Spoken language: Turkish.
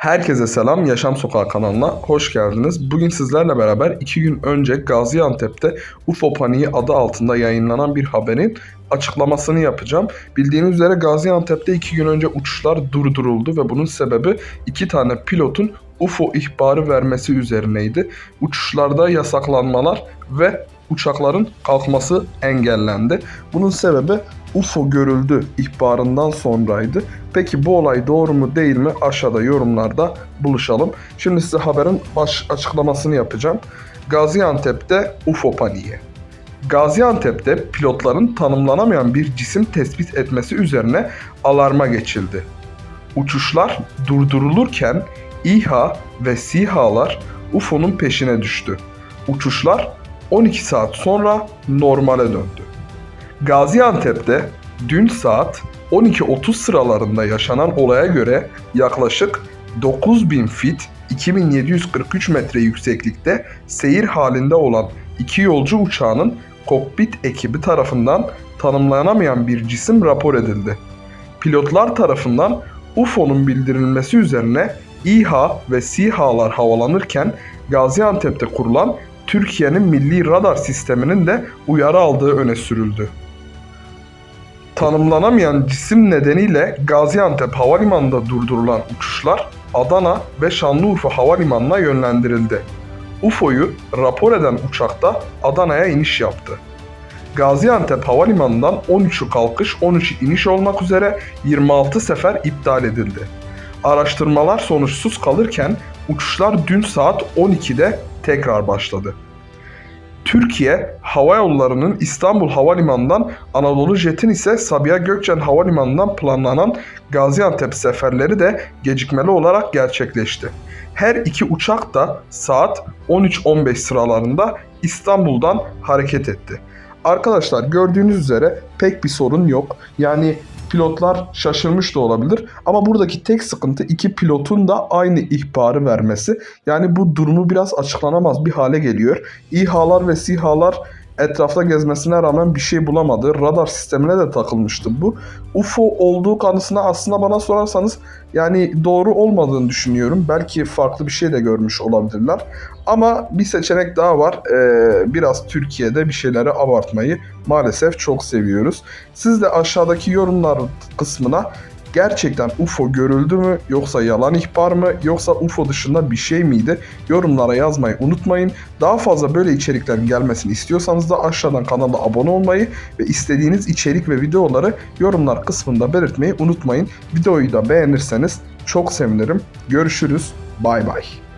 Herkese selam, Yaşam Sokağı kanalına hoş geldiniz. Bugün sizlerle beraber iki gün önce Gaziantep'te UFO Paniği adı altında yayınlanan bir haberin açıklamasını yapacağım. Bildiğiniz üzere Gaziantep'te iki gün önce uçuşlar durduruldu ve bunun sebebi iki tane pilotun UFO ihbarı vermesi üzerineydi. Uçuşlarda yasaklanmalar ve uçakların kalkması engellendi. Bunun sebebi UFO görüldü ihbarından sonraydı. Peki bu olay doğru mu değil mi? Aşağıda yorumlarda buluşalım. Şimdi size haberin baş açıklamasını yapacağım. Gaziantep'te UFO paniği. Gaziantep'te pilotların tanımlanamayan bir cisim tespit etmesi üzerine alarma geçildi. Uçuşlar durdurulurken İHA ve SİHA'lar UFO'nun peşine düştü. Uçuşlar 12 saat sonra normale döndü. Gaziantep'te dün saat 12.30 sıralarında yaşanan olaya göre yaklaşık 9000 fit 2743 metre yükseklikte seyir halinde olan iki yolcu uçağının kokpit ekibi tarafından tanımlanamayan bir cisim rapor edildi. Pilotlar tarafından UFO'nun bildirilmesi üzerine İHA ve SİHA'lar havalanırken Gaziantep'te kurulan Türkiye'nin milli radar sisteminin de uyarı aldığı öne sürüldü. Tanımlanamayan cisim nedeniyle Gaziantep Havalimanı'nda durdurulan uçuşlar Adana ve Şanlıurfa Havalimanı'na yönlendirildi. UFO'yu rapor eden uçakta Adana'ya iniş yaptı. Gaziantep Havalimanı'ndan 13'ü kalkış, 13'ü iniş olmak üzere 26 sefer iptal edildi. Araştırmalar sonuçsuz kalırken uçuşlar dün saat 12'de tekrar başladı. Türkiye Hava Yolları'nın İstanbul Havalimanı'ndan Anadolu Jet'in ise Sabiha Gökçen Havalimanı'ndan planlanan Gaziantep seferleri de gecikmeli olarak gerçekleşti. Her iki uçak da saat 13.15 sıralarında İstanbul'dan hareket etti. Arkadaşlar gördüğünüz üzere pek bir sorun yok. Yani pilotlar şaşırmış da olabilir. Ama buradaki tek sıkıntı iki pilotun da aynı ihbarı vermesi. Yani bu durumu biraz açıklanamaz bir hale geliyor. İHA'lar ve SİHA'lar etrafta gezmesine rağmen bir şey bulamadı. Radar sistemine de takılmıştı bu. UFO olduğu kanısına aslında bana sorarsanız yani doğru olmadığını düşünüyorum. Belki farklı bir şey de görmüş olabilirler. Ama bir seçenek daha var. Ee, biraz Türkiye'de bir şeyleri abartmayı maalesef çok seviyoruz. Siz de aşağıdaki yorumlar kısmına gerçekten UFO görüldü mü yoksa yalan ihbar mı yoksa UFO dışında bir şey miydi? Yorumlara yazmayı unutmayın. Daha fazla böyle içeriklerin gelmesini istiyorsanız da aşağıdan kanala abone olmayı ve istediğiniz içerik ve videoları yorumlar kısmında belirtmeyi unutmayın. Videoyu da beğenirseniz çok sevinirim. Görüşürüz. Bay bay.